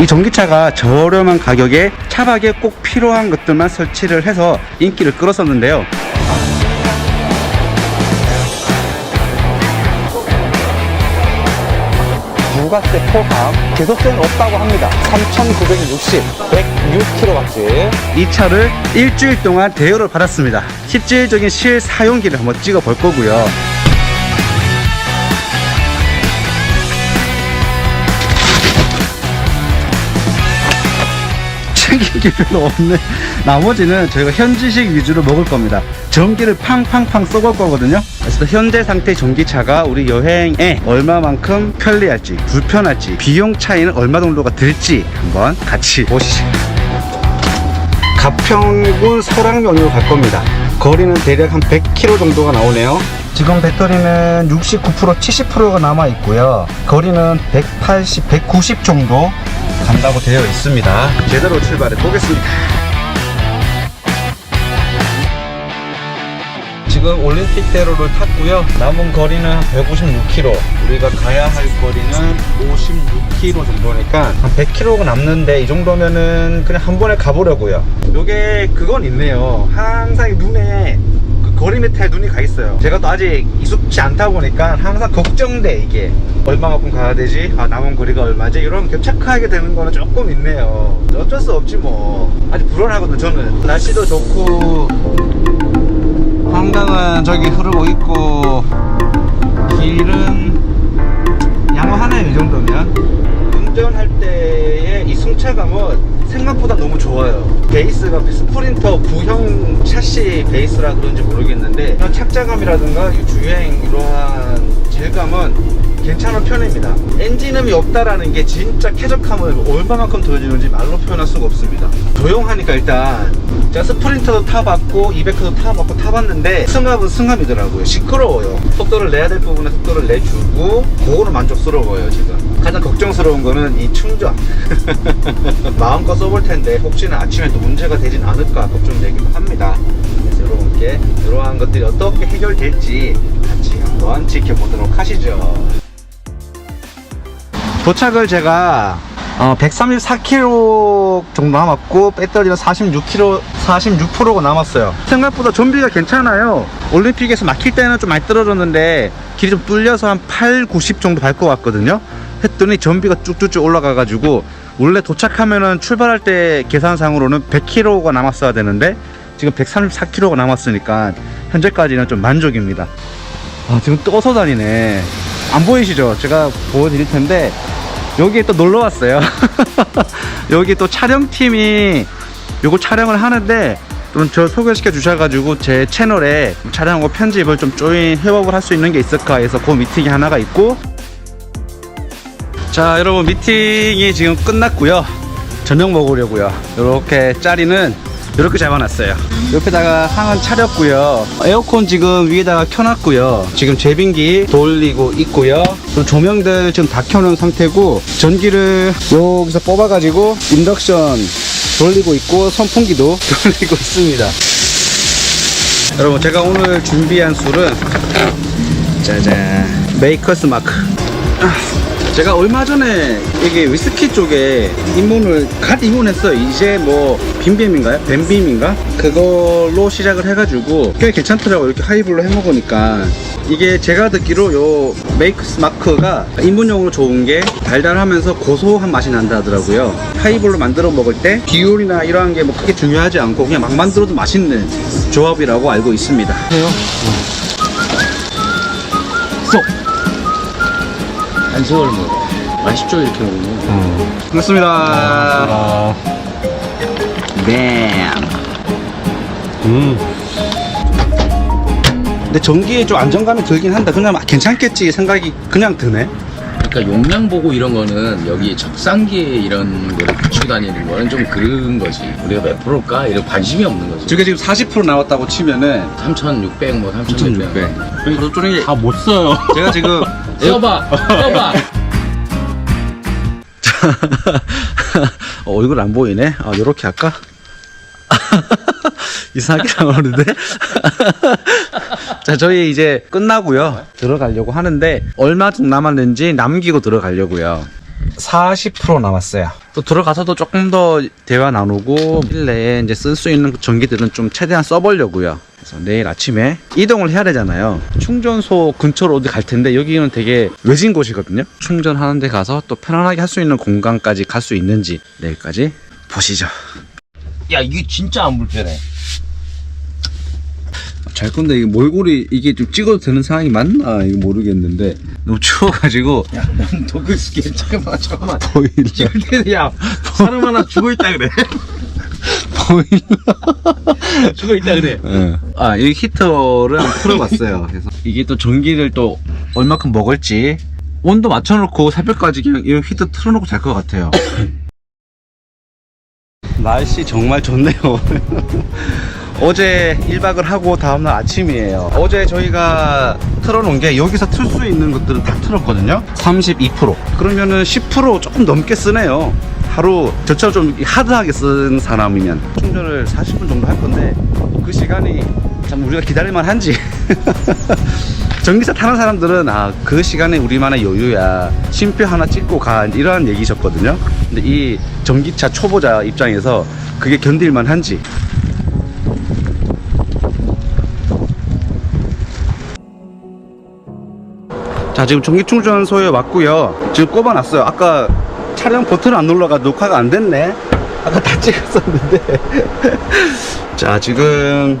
이 전기차가 저렴한 가격에 차박에 꼭 필요한 것들만 설치를 해서 인기를 끌었었는데요. 부가세 포함 계속세는 없다고 합니다. 3,960, 106kW. 이 차를 일주일 동안 대여를 받았습니다. 실질적인 실사용기를 한번 찍어 볼 거고요. 챙긴 게 별로 없네. 나머지는 저희가 현지식 위주로 먹을 겁니다. 전기를 팡팡팡 쏘갈 거거든요. 그래서 현재 상태 전기차가 우리 여행에 얼마만큼 편리할지, 불편할지, 비용 차이는 얼마 정도가 들지 한번 같이 보시죠. 가평군 설악면으로 갈 겁니다. 거리는 대략 한 100km 정도가 나오네요. 지금 배터리는 69% 70%가 남아 있고요. 거리는 180, 190 정도 간다고 되어 있습니다. 제대로 출발해 보겠습니다. 지금 올림픽대로를 탔고요. 남은 거리는 156km. 우리가 가야 할 거리는 56km 정도니까 한 100km가 남는데 이 정도면은 그냥 한 번에 가보려고요. 요게 그건 있네요. 항상 눈에 그 거리 메타에 눈이 가 있어요. 제가 또 아직 익숙치 않다 보니까 항상 걱정돼 이게 얼마만큼 가야 되지? 아 남은 거리가 얼마지? 이런 게 체크하게 되는 거는 조금 있네요. 어쩔 수 없지 뭐. 아직 불안하거든요 저는. 날씨도 좋고 한강은 저기 흐르고 있고 길은 양호하네요 이 정도면 운전할 때의 이 승차감은 생각보다 너무 좋아요. 베이스가 스프린터 부형 샤시 베이스라 그런지 모르겠는데 착자감이라든가 이 주행 이러한 질감은 괜찮은 편입니다. 엔진음이 없다라는 게 진짜 쾌적함을 얼마만큼 더해주는지 말로 표현할 수가 없습니다. 조용하니까 일단 제가 스프린터도 타봤고 200도 타봤고 타봤는데 승합은 승합이더라고요. 시끄러워요. 속도를 내야 될 부분에 속도를 내주고 그거는 만족스러워요 지금. 가장 걱정스러운 거는 이 충전. 마음껏 써볼 텐데 혹시나 아침에 또 문제가 되진 않을까 걱정되기도 합니다. 여러분께 이러한 것들이 어떻게 해결될지 같이 한번 지켜보도록 하시죠 도착을 제가 어, 134km 정도 남았고 배터리는 46km 46%가 남았어요. 생각보다 좀비가 괜찮아요. 올림픽에서 막힐 때는 좀 많이 떨어졌는데 길이 좀 뚫려서 한 8, 90 정도 밟고 왔거든요. 했더니 전비가 쭉쭉쭉 올라가 가지고 원래 도착하면은 출발할 때 계산상으로는 100km가 남았어야 되는데 지금 134km가 남았으니까 현재까지는 좀 만족입니다. 아 지금 떠서 다니네 안 보이시죠? 제가 보여드릴 텐데 여기에 또 놀러 왔어요. 여기 또 촬영팀이 요거 촬영을 하는데 좀저 소개시켜 주셔가지고 제 채널에 촬영하고 편집을 좀 조인 협업을 할 수 있는 게 있을까 해서 그 미팅이 하나가 있고. 자 여러분 미팅이 지금 끝났고요. 저녁 먹으려고요. 이렇게 짜리는 이렇게 잡아놨어요. 옆에다가 상은 차렸고요. 에어컨 지금 위에다가 켜놨고요. 지금 제빙기 돌리고 있고요. 그리고 조명들 지금 다 켜놓은 상태고 전기를 여기서 뽑아가지고 인덕션 돌리고 있고 선풍기도 돌리고 있습니다. 여러분 제가 오늘 준비한 술은 짜잔 메이커스 마크 제가 얼마 전에 이게 위스키 쪽에 입문을 갓 입문했어요. 이제 뭐 빈빔인가요? 뱀빔인가? 그걸로 시작을 해가지고 꽤 괜찮더라고요. 이렇게 하이볼로 해먹으니까 이게 제가 듣기로 요 메이크스 마크가 입문용으로 좋은 게 달달하면서 고소한 맛이 난다 하더라고요. 하이볼로 만들어 먹을 때 비율이나 이러한 게 뭐 크게 중요하지 않고 그냥 막 만들어도 맛있는 조합이라고 알고 있습니다. 해요? 안성을 먹어. 맛있죠 이렇게 먹으면. 그렇습니다. 뱀. 음. 근데 전기에 좀 안정감이 들긴 한다. 그냥 막 괜찮겠지 생각이 그냥 드네. 그러니까 용량 보고 이런 거는 여기 적상기에 이런 거를 붙이고 다니는 거는 좀 그런 거지. 우리가 몇 프로일까? 이런 관심이 없는 거지. 저게 지금 40% 나왔다고 치면은 3,600, 뭐 3,600. 하루 종일 다못 써요. 제가 지금 써봐, 써봐. 어, 얼굴 안 보이네. 아, 요렇게 할까? 이상하게 나오는데? 자, 저희 이제 끝나고요. 들어가려고 하는데, 얼마 좀 남았는지 남기고 들어가려고요. 40% 남았어요. 또 들어가서도 조금 더 대화 나누고 실내에 이제 쓸 수 있는 전기들은 좀 최대한 써보려고요. 그래서 내일 아침에 이동을 해야 되잖아요. 충전소 근처로 어디 갈 텐데 여기는 되게 외진 곳이거든요. 충전하는 데 가서 또 편안하게 할 수 있는 공간까지 갈 수 있는지 내일까지 보시죠. 야 이게 진짜 안 불편해. 잘 건데 이게 몰골이 이게 좀 찍어도 되는 상황이 맞나 이거 모르겠는데 너무 추워가지고 도그 스케 잠깐만 잠깐만. 보일러 찍을 때는 야 사람 하나 죽어 있다 그래. 보일러 죽어 있다 그래. 예. 아, 이 히터를 한번 풀어봤어요. 그래서 이게 또 전기를 또 얼마큼 먹을지 온도 맞춰놓고 새벽까지 그냥 이 히터 틀어놓고 잘 것 같아요. 날씨 정말 좋네요. 어제 1박을 하고 다음날 아침이에요. 어제 저희가 틀어놓은 게 여기서 틀 수 있는 것들은 다 틀었거든요. 32%. 그러면은 10% 조금 넘게 쓰네요. 하루 저처럼 좀 하드하게 쓴 사람이면 충전을 40분 정도 할 건데 그 시간이 참 우리가 기다릴만 한지 전기차 타는 사람들은 아 그 시간에 우리만의 여유야 쉼표 하나 찍고 가 이런 얘기셨거든요 근데 이 전기차 초보자 입장에서 그게 견딜만 한지 자 지금 전기 충전소에 왔고요. 지금 꼽아놨어요. 아까 촬영 버튼 안 눌러가 녹화가 안 됐네. 아까 다 찍었었는데. 자 지금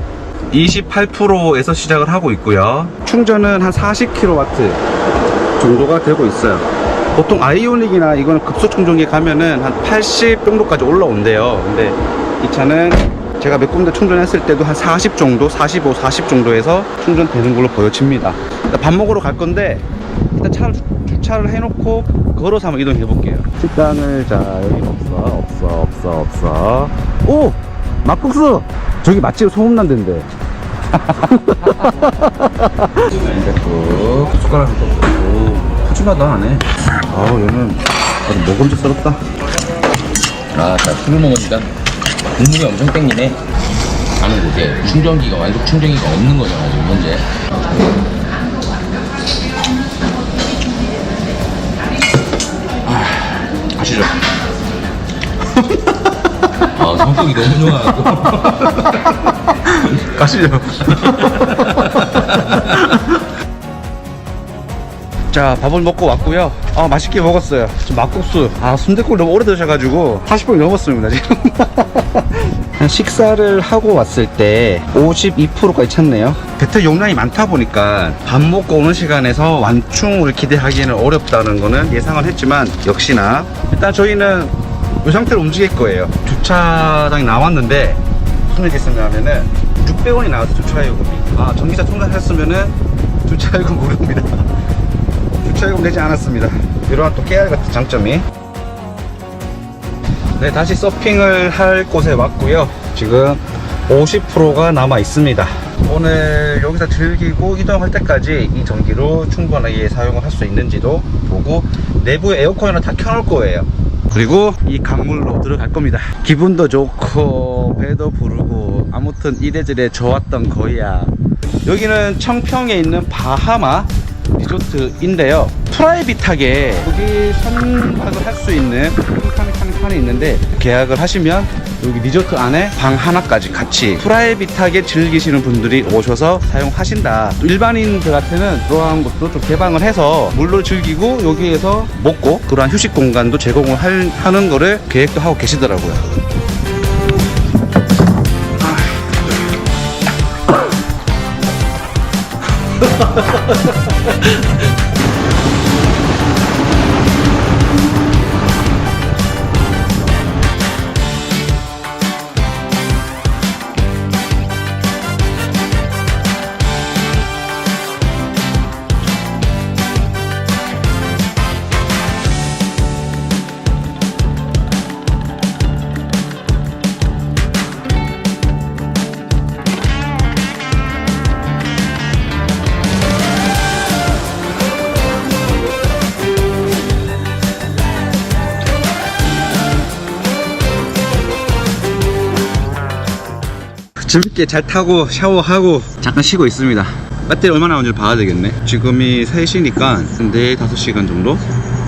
28%에서 시작을 하고 있고요. 충전은 한 40kW 정도가 되고 있어요. 보통 아이오닉이나 이거는 급속 충전기 가면은 한 80 정도까지 올라온대요. 근데 이 차는 제가 몇 군데 충전했을 때도 한 40 정도 45 40 정도에서 충전되는 걸로 보여집니다. 밥 먹으러 갈 건데 일단 차를 주- 주차를 해놓고 걸어서 한번 이동해 볼게요. 식당을 자 여기 없어 없어 없어 없어. 오! 막국수! 저기 맛집 소문난 데인데. 됐고 숟가락 오 푸짐하다 안에 아우 얘는 아주 먹음직스럽다. 아자 술을 먹으니까 국물이 엄청 땡기네. 가는 곳에 충전기가 완전 충전기가 없는 거잖아 지금 현재. 가시죠. 아 성격이 너무 좋아갖고. 가시죠. 자 밥을 먹고 왔고요. 아 맛있게 먹었어요. 지금 막국수. 아 순댓국 너무 오래 드셔가지고 40분이 넘었습니다 지금. 한 식사를 하고 왔을 때 52%까지 찼네요 배터 용량이 많다 보니까 밥 먹고 오는 시간에서 완충을 기대하기에는 어렵다는 거는 예상을 했지만 역시나 일단 저희는 이 상태로 움직일 거예요. 주차장에 나왔는데 무슨 얘기 했었냐면은 600원이 나와서 주차요금이. 아 전기차 충전했으면은 주차요금 무료입니다. 주차요금 내지 않았습니다. 이러한 또 깨알 같은 장점이. 네 다시 서핑을 할 곳에 왔고요. 지금 50%가 남아 있습니다 오늘 여기서 즐기고 이동할 때까지 이 전기로 충분하게 사용을 할 수 있는지도 보고 내부에 에어컨을 다 켜놓을 거예요. 그리고 이 강물로 들어갈 겁니다. 기분도 좋고 배도 부르고 아무튼 이래저래 좋았던 거야. 여기는 청평에 있는 바하마 리조트인데요. 프라이빗하게 여기 선박을 할 수 있는 칸이 있는데 계약을 하시면 여기 리조트 안에 방 하나까지 같이 프라이빗하게 즐기시는 분들이 오셔서 사용하신다. 또 일반인들한테는 그러한 것도 좀 개방을 해서 물로 즐기고 여기에서 먹고 그러한 휴식 공간도 제공을 할- 하는 거를 계획도 하고 계시더라고요 재밌게 잘 타고 샤워하고 잠깐 쉬고 있습니다 배터리 얼마나 나오는지 봐야 되겠네 지금이 3시니까 내일 5시간 정도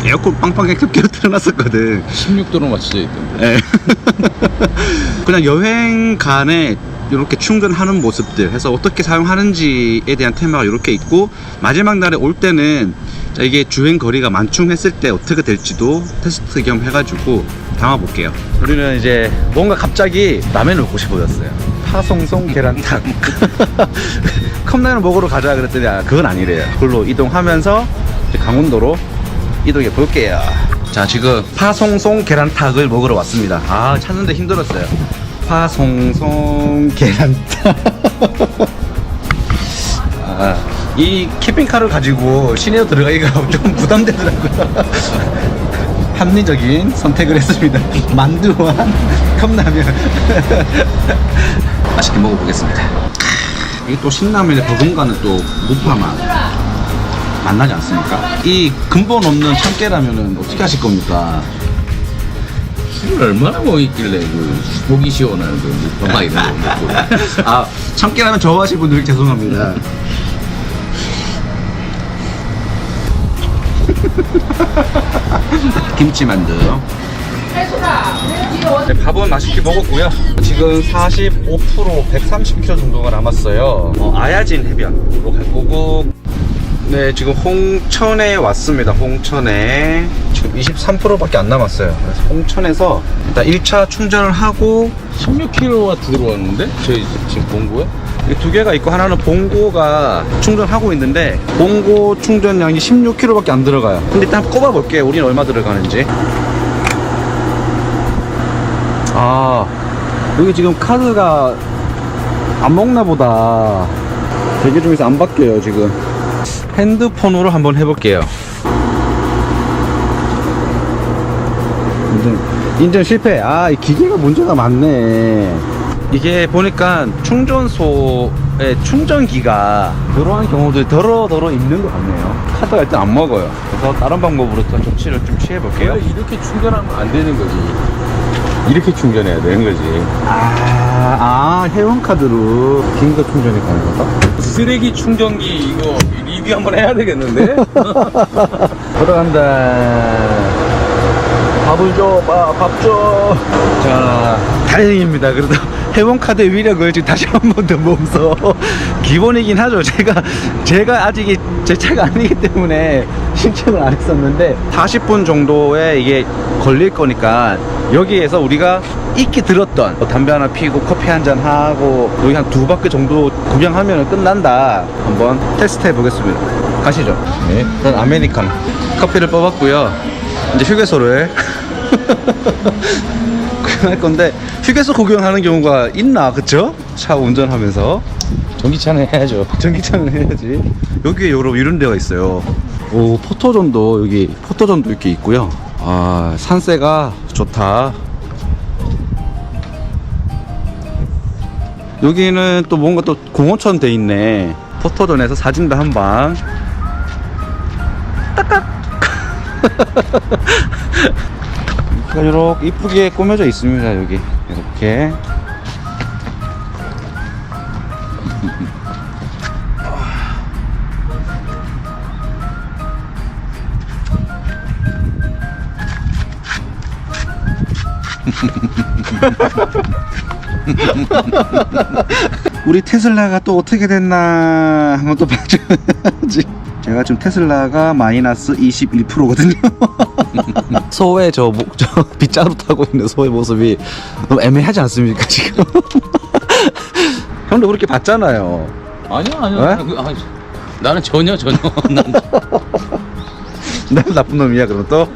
에어컨 빵빵하게 캡게 틀어놨었거든 16도로 맞춰져 있던데 예. 그냥 여행 간에 이렇게 충전하는 모습들 해서 어떻게 사용하는지에 대한 테마가 이렇게 있고 마지막 날에 올 때는 자, 이게 주행 거리가 만충했을 때 어떻게 될지도 테스트 겸 해가지고 담아볼게요. 우리는 이제 뭔가 갑자기 라면을 먹고 싶어졌어요. 파송송 계란탕. 컵라면 먹으러 가자 그랬더니 아, 그건 아니래요. 그걸로 이동하면서 강원도로 이동해 볼게요. 자, 지금 파송송 계란탕을 먹으러 왔습니다. 아, 찾는데 힘들었어요. 파송송 계란탕. 아, 이 캠핑카를 가지고 시내로 들어가기가 좀 부담되더라고요. 합리적인 선택을 했습니다. 만두와 컵라면. 맛있게 먹어보겠습니다. 이게 또 신라면의 버금가는 또 무파맛 만나지 않습니까? 이 근본 없는 참깨라면은 어떻게 하실 겁니까? 술을 얼마나 먹있길래 그 속이 시원한 그 무파마 이런 거 먹고 아 참깨라면 좋아하시는 분들 죄송합니다. 김치 만두. 네, 밥은 맛있게 먹었고요. 지금 45% 130km 정도가 남았어요. 어, 아야진 해변으로 갈 거고. 네, 지금 홍천에 왔습니다. 홍천에 지금 23%밖에 안 남았어요. 그래서 홍천에서 일단 1차 충전을 하고 16kW 들어왔는데? 저희 지금? 이게 두 개가 있고 하나는 봉고가 충전하고 있는데 봉고 충전량이 16kg밖에 안 들어가요 근데 일단 꼽아 볼게요 우리는 얼마 들어가는지 아 여기 지금 카드가 안 먹나 보다 대기 중에서 안 바뀌어요 지금 핸드폰으로 한번 해볼게요 인증, 인증 실패. 아, 이 기계가 문제가 많네. 이게 보니까 충전소에 충전기가 그러한 경우들이 더러더러 있는 것 같네요. 카드가 일단 안 먹어요. 그래서 다른 방법으로 또 조치를 좀 취해볼게요. 이렇게 충전하면 안 되는 거지 이렇게 충전해야 되는 거지 아, 아, 회원카드로 긴급 충전이 가능하다? 쓰레기 충전기 이거 리뷰 한번 해야 되겠는데? 들어간다. 밥을 줘, 밥, 밥 줘. 자, 다행입니다. 그래도 회원카드의 위력을 지금 다시 한 번 더 보면서 기본이긴 하죠. 제가, 제가 아직 이- 제 차가 아니기 때문에 신청을 안 했었는데 40분 정도에 이게 걸릴 거니까 여기에서 우리가 익히 들었던 뭐 담배 하나 피고 커피 한 잔 하고 여기 한 두 바퀴 정도 구경하면 끝난다. 한번 테스트 해 보겠습니다. 가시죠. 네 일단 아메리카노 커피를 뽑았고요 이제 휴게소를 구경할 건데 휴게소 구경하는 경우가 있나 그쵸? 차 운전하면서. 전기차는 해야죠. 전기차는 해야지. 여기에 여러 이런 데가 있어요. 오 포토존도 여기 포토존도 이렇게 있고요. 아 산세가 좋다. 여기는 또 뭔가 또 공원처럼 돼 있네. 포토존에서 사진도 한방. 이렇게 이쁘게 꾸며져 있습니다 여기 이렇게. 우리 테슬라가 또 어떻게 됐나 한번 또 봐줘야지. 제가 지금 테슬라가 마이너스 21%거든요 소의 저, 목, 저 빗자루 타고 있는 소의 모습이 너무 애매하지 않습니까 지금? 형도 그렇게 봤잖아요. 아니야 아니야 왜? 그, 아, 나는 전혀 전혀 난 난 나쁜 놈이야 그럼 또?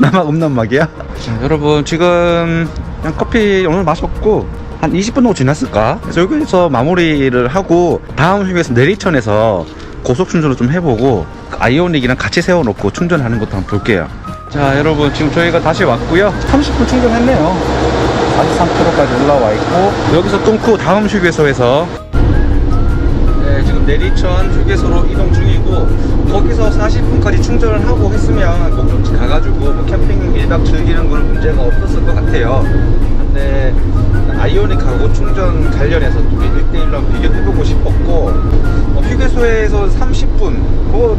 나만 음란막이야? 자 여러분 지금 그냥 커피 오늘 마셨고 한 20분 정도 지났을까? 그래서 여기서 마무리를 하고 다음 휴게소 내리천에서 고속 충전을 좀 해보고 아이오닉이랑 같이 세워놓고 충전하는 것도 한번 볼게요 자 여러분 지금 저희가 다시 왔고요. 30분 충전했네요. 43km까지 올라와 있고 여기서 끊고 다음 휴게소에서. 네, 지금 내리천 휴게소로 이동 중이고 거기서 40분까지 충전을 하고 했으면 목적지 가가지고 뭐 캠핑 1박 즐기는 건 문제가 없었을 것 같아요. 근데 아이오닉하고 충전 관련해서 두개 1대1로 비교해보고 싶었고 어, 휴게소에서 30분 뭐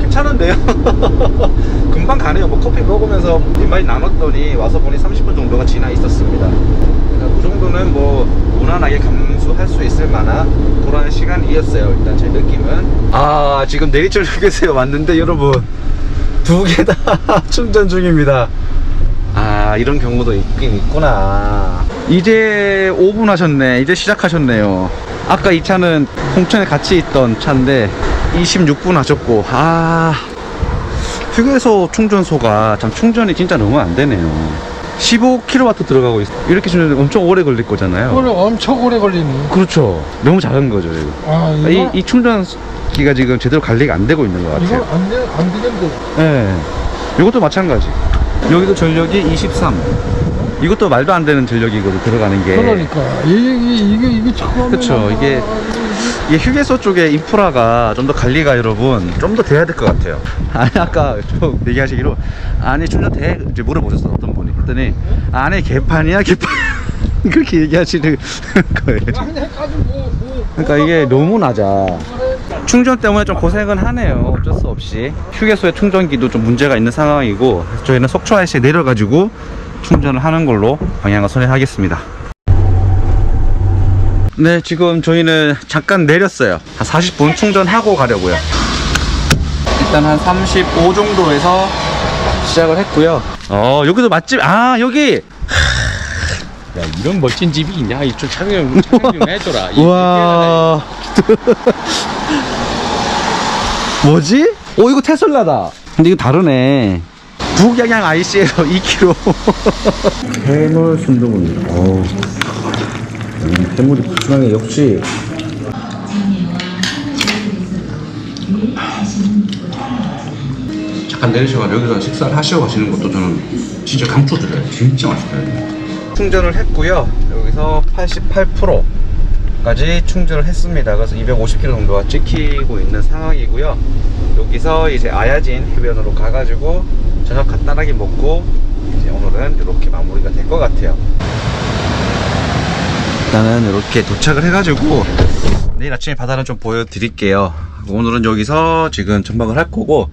괜찮은데요? 금방 가네요. 뭐 커피 먹으면서 뒷말이 나눴더니 와서 보니 30분 정도가 지나 있었습니다. 그러니까 그 정도는 뭐 무난하게 감수할 수 있을 만한 그런 시간이었어요. 일단 제 느낌은. 아 지금 내리철 휴게소에 왔는데 여러분 두 개 다 충전 중입니다. 아 이런 경우도 있긴 있구나. 이제 5분 하셨네. 이제 시작하셨네요. 아까 이 차는 홍천에 같이 있던 차인데 26분 하셨고 아 휴게소 충전소가 참 충전이 진짜 너무 안 되네요. 15kW 들어가고 있어. 이렇게 충전이 엄청 오래 걸릴 거잖아요. 오늘 엄청 오래 걸리네. 그렇죠. 너무 작은 거죠. 이거. 아, 이, 이 충전기가 지금 제대로 관리가 안 되고 있는 것 이건 같아요. 안, 되, 안 되겠는데. 네. 이것도 마찬가지. 여기도 전력이 23. 이것도 말도 안 되는 전력이거든 들어가는 게. 그러니까. 이게, 이게, 이게 처음에. 그쵸, 이게- 이게 휴게소 쪽에 인프라가 좀 더 관리가 여러분 좀 더 돼야 될 것 같아요. 아니 아까 좀 얘기하시기로 아니 충전 돼 이제 물어보셨어 어떤 분이 그랬더니 안에 개판이야 개판 그렇게 얘기하시는 거예요. 그냥 가지고 뭐, 뭐. 그러니까 이게 너무 낮아. 충전 때문에 좀 고생은 하네요. 어쩔 수 없이. 휴게소의 충전기도 좀 문제가 있는 상황이고 저희는 속초 IC에 내려가지고 충전을 하는 걸로 방향을 선회하겠습니다. 네, 지금 저희는 잠깐 내렸어요. 한 40분 충전하고 가려고요. 일단 한 35 정도에서 시작을 했고요. 어, 여기도 맛집, 아, 여기! 야 이런 멋진 집이 있냐 이쪽 촬영 좀 해줘라 이 우와. 뭐지? 오, 이거 테슬라다. 근데 이거 다르네. 북양양 IC에서 2kg. 해물 순두부입니다. 음, 해물이 푸짐하게 역시. 잠깐 내리셔가지고 여기서 식사를 하시고 가시는 것도 저는 진짜 강추드려요. 진짜 맛있어요. 충전을 했고요. 여기서 88% 까지 충전을 했습니다. 그래서 250km 정도가 찍히고 있는 상황이고요. 여기서 이제 아야진 해변으로 가가지고 저녁 간단하게 먹고 이제 오늘은 이렇게 마무리가 될 것 같아요. 일단은 이렇게 도착을 해가지고 내일 아침에 바다를 좀 보여드릴게요. 오늘은 여기서 지금 전박을 할 거고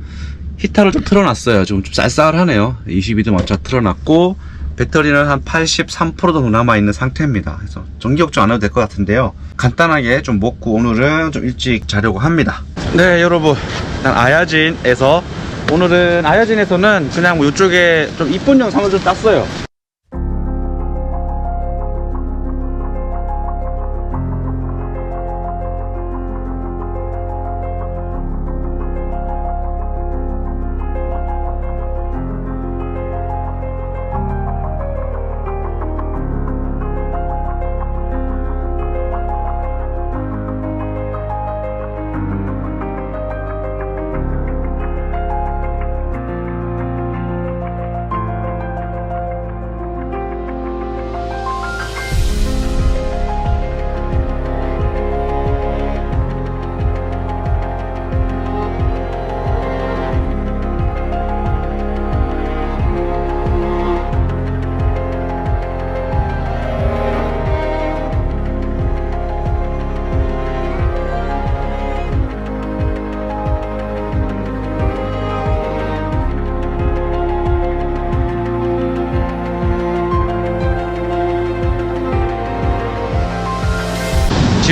히터를 좀 틀어놨어요. 좀, 좀 쌀쌀하네요. 22도 맞춰 틀어놨고 배터리는 한 83% 정도 남아있는 상태입니다. 그래서 전기 걱정 안 해도 될 것 같은데요. 간단하게 좀 먹고 오늘은 좀 일찍 자려고 합니다. 네, 여러분. 일단 아야진에서 오늘은 아야진에서는 그냥 뭐 이쪽에 좀 이쁜 영상을 좀 땄어요.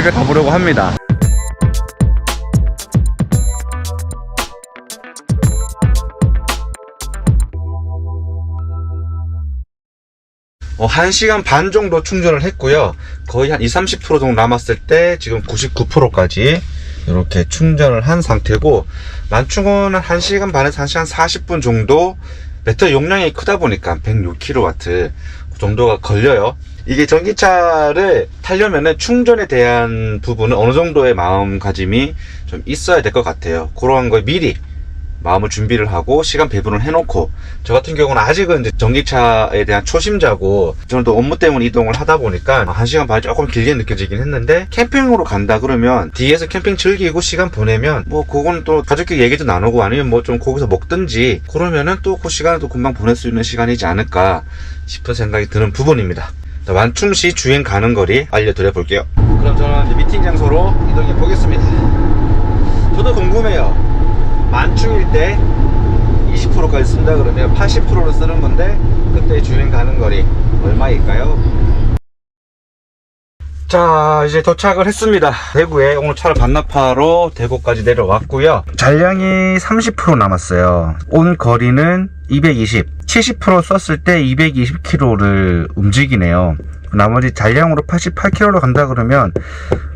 집에 가보려고 합니다. 어, 1시간 반 정도 충전을 했고요. 거의 한 20, 30% 정도 남았을 때 지금 99%까지 이렇게 충전을 한 상태고 만충은 한 1시간 반에서 1시간 40분 정도 배터리 용량이 크다 보니까 106kW 그 정도가 걸려요. 이게 전기차를 타려면은 충전에 대한 부분은 어느 정도의 마음가짐이 좀 있어야 될 것 같아요. 그런 걸 미리 마음을 준비를 하고 시간 배분을 해놓고 저 같은 경우는 아직은 이제 전기차에 대한 초심자고 저는 또 업무 때문에 이동을 하다 보니까 한 시간 반이 조금 길게 느껴지긴 했는데 캠핑으로 간다 그러면 뒤에서 캠핑 즐기고 시간 보내면 뭐 그건 또 가족끼리 얘기도 나누고 아니면 뭐 좀 거기서 먹든지 그러면은 또 그 시간을 또 금방 보낼 수 있는 시간이지 않을까 싶은 생각이 드는 부분입니다. 자, 완충시 주행 가는 거리 알려드려 볼게요. 그럼 저는 이제 미팅 장소로 이동해 보겠습니다. 저도 궁금해요. 만충일 때 20%까지 쓴다 그러면 80%로 쓰는 건데 그때 주행 가는 거리 얼마일까요? 자 이제 도착을 했습니다 대구에 오늘 차를 반납하러 대구까지 내려왔고요 잔량이 30% 남았어요 온 거리는 220 70% 썼을 때 220km를 움직이네요. 나머지 잔량으로 88km로 간다 그러면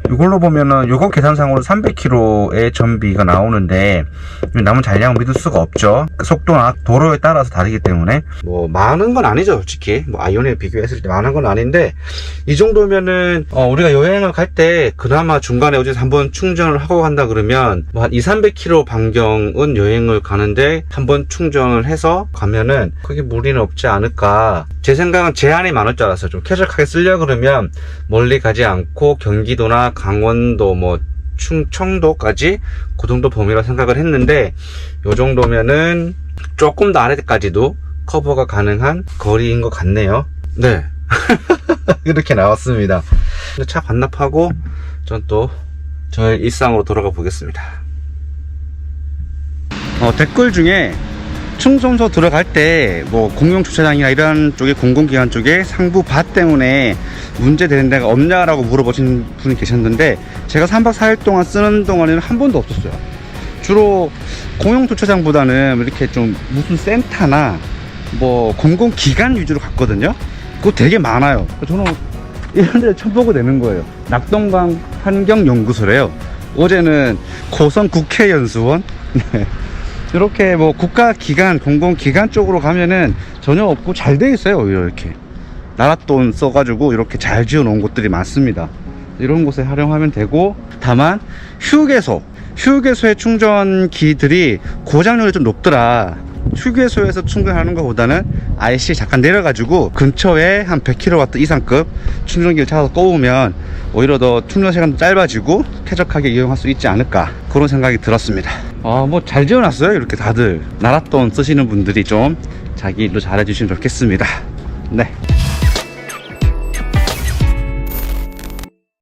이걸로 보면은 요거 계산상으로 300km의 전비가 나오는데 남은 잔량을 믿을 수가 없죠. 그 속도나 도로에 따라서 다르기 때문에. 뭐 많은 건 아니죠 솔직히. 뭐 아이온에 비교했을 때 많은 건 아닌데 이 정도면은 어, 우리가 여행을 갈 때 그나마 중간에 어디서 한번 충전을 하고 간다 그러면 뭐 한 2, 300km 반경은 여행을 가는데 한번 충전을 해서 가면은 크게 무리는 없지 않을까. 제 생각은 제한이 많을 줄 알았어요. 좀 쾌적하게 쓰려 그러면 멀리 가지 않고 경기도나 강원도 뭐 충청도까지 그 정도 범위라 생각을 했는데 요 정도면은 조금 더 아래까지도 커버가 가능한 거리인 것 같네요. 네. 이렇게 나왔습니다. 차 반납하고 전 또 저의 일상으로 돌아가 보겠습니다. 어, 댓글 중에 충성소 들어갈 때 뭐 공용 주차장이나 이런 쪽에 공공기관 쪽에 상부 밭 때문에 문제 되는 데가 없냐라고 물어보신 분이 계셨는데 제가 3박 4일 동안 쓰는 동안에는 한 번도 없었어요. 주로 공용 주차장보다는 이렇게 좀 무슨 센터나 뭐 공공기관 위주로 갔거든요. 그거 되게 많아요. 저는 이런 데를 처음 보게 되는 거예요. 낙동강 환경연구소래요. 어제는 고성 국회연수원. 네. 이렇게 뭐 국가기관, 공공기관 쪽으로 가면은 전혀 없고 잘 돼 있어요, 이렇게. 나라 돈 써가지고 이렇게 잘 지어 놓은 곳들이 많습니다. 이런 곳에 활용하면 되고, 다만, 휴게소. 휴게소의 충전기들이 고장률이 좀 높더라. 휴게소에서 충전하는 것보다는 IC 잠깐 내려가지고 근처에 한 100kW 이상급 충전기를 찾아서 꼽으면 오히려 더 충전 시간도 짧아지고 쾌적하게 이용할 수 있지 않을까 그런 생각이 들었습니다. 아 뭐 잘 지어놨어요 이렇게 다들 나랏돈 쓰시는 분들이 좀 자기 일로 잘해주시면 좋겠습니다. 네